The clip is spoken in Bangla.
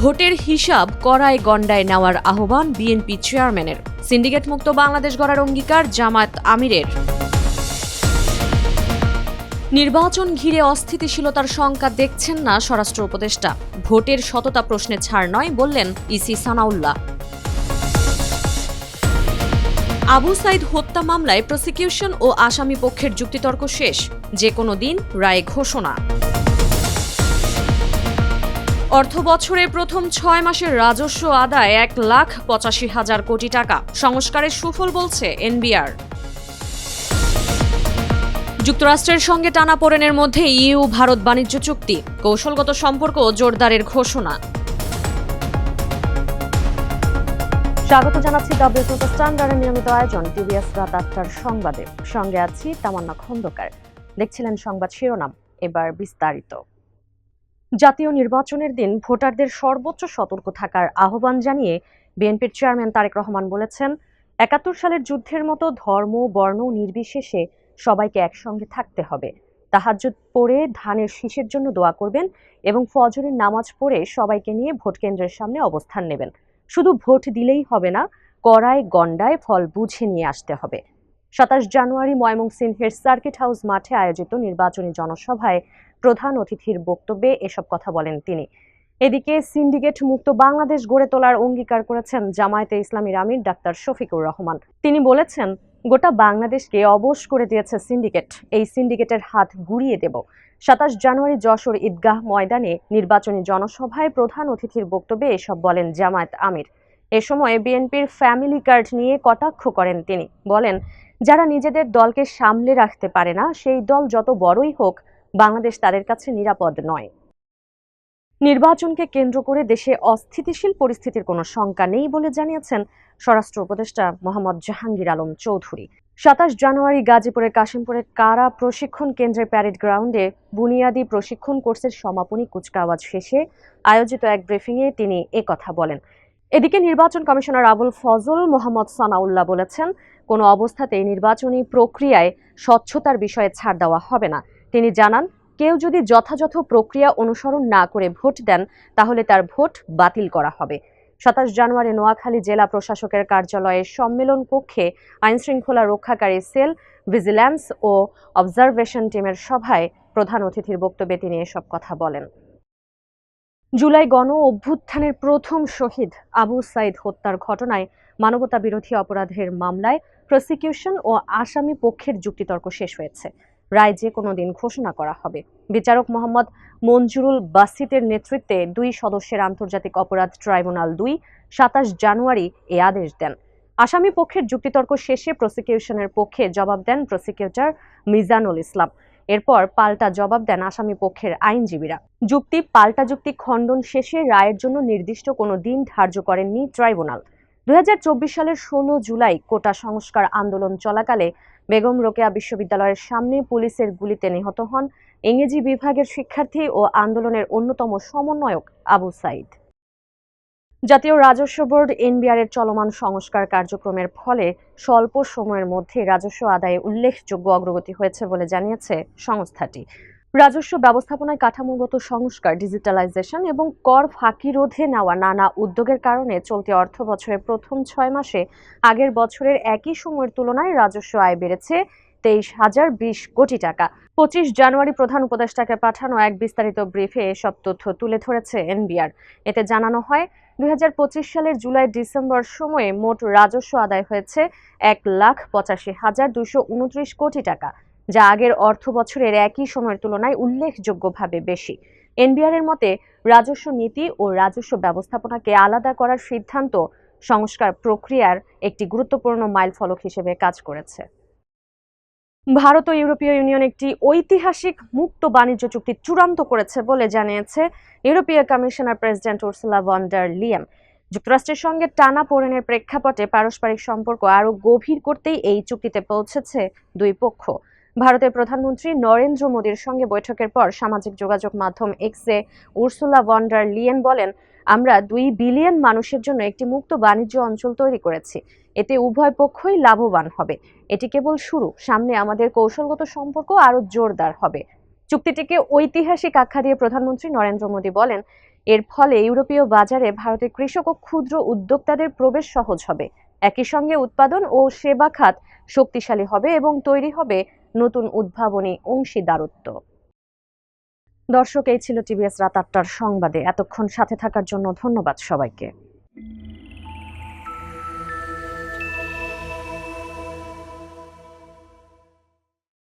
ভোটের হিসাব করায় গণ্ডায় নেওয়ার আহ্বান বিএনপি চেয়ারম্যানের। সিন্ডিকেট মুক্ত বাংলাদেশ গড়ার অঙ্গীকার জামাত আমিরের। নির্বাচন ঘিরে অস্থিতিশীলতার শঙ্কা দেখছেন না স্বরাষ্ট্র উপদেষ্টা। ভোটের সততা প্রশ্নে ছাড় নয় বললেন ইসি সানাউল্লাহ। আবু সাইদ হত্যা মামলায় প্রসিকিউশন ও আসামি পক্ষের যুক্তিতর্ক শেষ। যে কোনো দিন রায় ঘোষণা। অর্থ বছরের প্রথম ছয় মাসের রাজস্ব আদায় এক লাখ পঁচাশি হাজার কোটি টাকা। সংস্কারের সুফল বলছে এনবিআর। যুক্তরাষ্ট্রের সঙ্গে টানাপোড়েনের মধ্যে ইউ, ভারত বাণিজ্য চুক্তি। কৌশলগত সম্পর্ক জোরদারের ঘোষণা। স্বাগত জানাচ্ছি ডাব্লিউ স্ট্যান্ডার্ডের নিয়মিত আয়োজন টিভিএস রাত আটটার সংবাদে। সঙ্গে আছি তামান্না খন্দকার। দেখছিলেন সংবাদ শিরোনাম, এবার বিস্তারিত। জাতীয় নির্বাচনের দিন ভোটারদের সর্বোচ্চ সতর্ক থাকার আহ্বান জানিয়ে বিএনপির চেয়ারম্যান তারেক রহমান বলেছেন, একাত্তর সালের যুদ্ধের মতো ধর্ম, বর্ণ নির্বিশেষে সবাইকে একসঙ্গে থাকতে হবে। তাহাজ্জুদ পড়ে ধানের শীষের জন্য দোয়া করবেন এবং ফজরের নামাজ পড়ে সবাইকে নিয়ে ভোট কেন্দ্রের সামনে অবস্থান নেবেন। শুধু ভোট দিলেই হবে না, কড়ায়, গণ্ডায় ফল বুঝে নিয়ে আসতে হবে। সাতাশ জানুয়ারি ময়মনসিংহের সার্কিট হাউস মাঠে আয়োজিত নির্বাচনী জনসভায় প্রধান অতিথির বক্তব্যে এসব কথা বলেন তিনি। এদিকে সিন্ডিকেট মুক্ত বাংলাদেশ গড়ে তোলার অঙ্গীকার করেছেন জামায়াতে ইসলামীর আমির ডাক্তার শফিকুর রহমান। তিনি বলেছেন, গোটা বাংলাদেশকে অবশ করে দিয়েছে সিন্ডিকেট। এই সিন্ডিকেটের হাত গুড়িয়ে দেব। সাতাশ জানুয়ারি যশোর ঈদগাহ ময়দানে নির্বাচনী জনসভায় প্রধান অতিথির বক্তব্যে এসব বলেন জামায়াত আমির। এ সময় বিএনপির ফ্যামিলি কার্ড নিয়ে কটাক্ষ করেন তিনি। বলেন যারা নিজেদের দলকে সামলে রাখতে পারে না, সেই দল যত বড়ই হোক, বাংলাদেশ তাদের কাছে নিরাপদ নয়। নির্বাচনকে কেন্দ্র করে দেশে অস্থিতিশীল পরিস্থিতির কোনো শঙ্কা নেই বলে জানিয়েছেন স্বরাষ্ট্র উপদেষ্টা মোহাম্মদ জাহাঙ্গীর আলম চৌধুরী। সাতাশ জানুয়ারি গাজীপুরের কাশিমপুরের কারা প্রশিক্ষণ কেন্দ্রের প্যারেড গ্রাউন্ডে বুনিয়াদী প্রশিক্ষণ কোর্সের সমাপনী কুচকাওয়াজ শেষে আয়োজিত এক ব্রিফিংয়ে তিনি কথা বলেন। এদিকে নির্বাচন কমিশনার আবুল ফজল মোহাম্মদ সানাউল্লাহ বলেছেন কোনো অবস্থাতেই নির্বাচনী প্রক্রিয়ায় স্বচ্ছতার বিষয়ে ছাড় দেওয়া হবে না। তিনি জানান, কেউ যদি যথাযথ প্রক্রিয়া অনুসরণ না করে ভোট দেন, তাহলে তার ভোট বাতিল করা হবে। সাতাশ জানুয়ারি নোয়াখালী জেলা প্রশাসকের কার্যালয়ে সম্মেলন কক্ষে আইনশৃঙ্খলা রক্ষাকারী সেল, ভিজিল্যান্স ও অবজারভেশন টিমের সভায় প্রধান অতিথির বক্তব্যে তিনি এসব কথা বলেন। জুলাই গণ অভ্যুত্থানের প্রথম শহীদ আবু সাইদ হত্যার ঘটনায় মানবতা বিরোধী অপরাধের মামলায় প্রসিকিউশন ও আসামি পক্ষের যুক্তিতর্ক শেষ হয়েছে। রায় যে কোনো দিন ঘোষণা করা হবে। বিচারক মোহাম্মদ মঞ্জুরুল বাসিতের নেতৃত্বে দুই সদস্যের আন্তর্জাতিক অপরাধ ট্রাইব্যুনাল দুই, সাতাশ জানুয়ারি এ আদেশ দেন। আসামি পক্ষের যুক্তিতর্ক শেষে প্রসিকিউশনের পক্ষে জবাব দেন প্রসিকিউটর মিজানুল ইসলাম। এরপর পাল্টা জবাব দেন আসামি পক্ষের আইনজীবীরা। যুক্তি, পাল্টা যুক্তি খণ্ডন শেষে রায়ের জন্য নির্দিষ্ট কোনো দিন ধার্য করেননি ট্রাইব্যুনাল। দুই হাজার চব্বিশ সালের ষোলো জুলাই কোটা সংস্কার আন্দোলন চলাকালে বেগম রোকেয়া বিশ্ববিদ্যালয়ের সামনে পুলিশের গুলিতে নিহত হন ইংরেজি বিভাগের শিক্ষার্থী ও আন্দোলনের অন্যতম সমন্বয়ক আবু সাইদ। জাতীয় রাজস্ব বোর্ড এনবিআর এর চলমান সংস্কার কার্যক্রমের ফলে স্বল্প সময়ের মধ্যে রাজস্ব আদায়ে উল্লেখযোগ্য অগ্রগতি হয়েছে বলে জানিয়েছে সংস্থাটি। রাজস্ব ব্যবস্থাপনায় কাঠামোগত সংস্কার, ডিজিটালাইজেশন এবং কর ফাঁকি রোধে নেওয়া নানা উদ্যোগের কারণে চলতি অর্থ বছরের প্রথম ছয় মাসে আগের বছরের একই সময়ের তুলনায় রাজস্ব আয় বেড়েছে তেইশ হাজার বিশ কোটি টাকা। পঁচিশ জানুয়ারি প্রধান উপদেষ্টাকে পাঠানো এক বিস্তারিত ব্রিফে এসব তথ্য তুলে ধরেছে এনবিআর। এতে জানানো হয়, দুই হাজার পঁচিশ সালের জুলাই ডিসেম্বর সময়ে মোট রাজস্ব আদায় হয়েছে এক লাখ পঁচাশি হাজার দুশো উনত্রিশ কোটি টাকা, যা আগের অর্থ বছরের একই সময়ের তুলনায় উল্লেখযোগ্যভাবে বেশি। এনবিআর এর মতে, রাজস্ব নীতি ও রাজস্ব ব্যবস্থাপনাকে আলাদা করার সিদ্ধান্ত সংস্কার প্রক্রিয়ার একটি গুরুত্বপূর্ণ মাইলফলক হিসেবে কাজ করেছে। ভারত ও ইউরোপীয় ইউনিয়ন একটি ঐতিহাসিক মুক্ত বাণিজ্য চুক্তি চূড়ান্ত করেছে বলে জানিয়েছে ইউরোপীয় commissioner president Ursula von der Leyen. যুক্তরাষ্ট্রের সঙ্গে টানা পোড়েনের প্রেক্ষাপটে পারস্পরিক সম্পর্ক আরও গভীর করতেই এই চুক্তিতে পৌঁছেছে দুই পক্ষ। ভারতের প্রধানমন্ত্রী নরেন্দ্র মোদীর সঙ্গে বৈঠকের পর সামাজিক যোগাযোগ মাধ্যম এক্সে উর্সুলা ভন্ডার লিয়েন বলেন, আমরা দুই বিলিয়ন মানুষের জন্য একটি মুক্ত বাণিজ্য অঞ্চল তৈরি করেছি। এতে উভয় পক্ষই লাভবান হবে। এটি কেবল শুরু। সামনে আমাদের কৌশলগত সম্পর্ক আরও জোরদার হবে। চুক্তিটিকে ঐতিহাসিক আখ্যা দিয়ে প্রধানমন্ত্রী নরেন্দ্র মোদী বলেন, এর ফলে ইউরোপীয় বাজারে ভারতের কৃষক ও ক্ষুদ্র উদ্যোক্তাদের প্রবেশ সহজ হবে। একই সঙ্গে উৎপাদন ও সেবা খাত শক্তিশালী হবে এবং তৈরি হবে নতুন উদ্ভাবনী অংশীদারত্ব। দর্শক, এই ছিল টিভিএস রাত আটটার সংবাদে। এতক্ষণ সাথে থাকার জন্য ধন্যবাদ সবাইকে।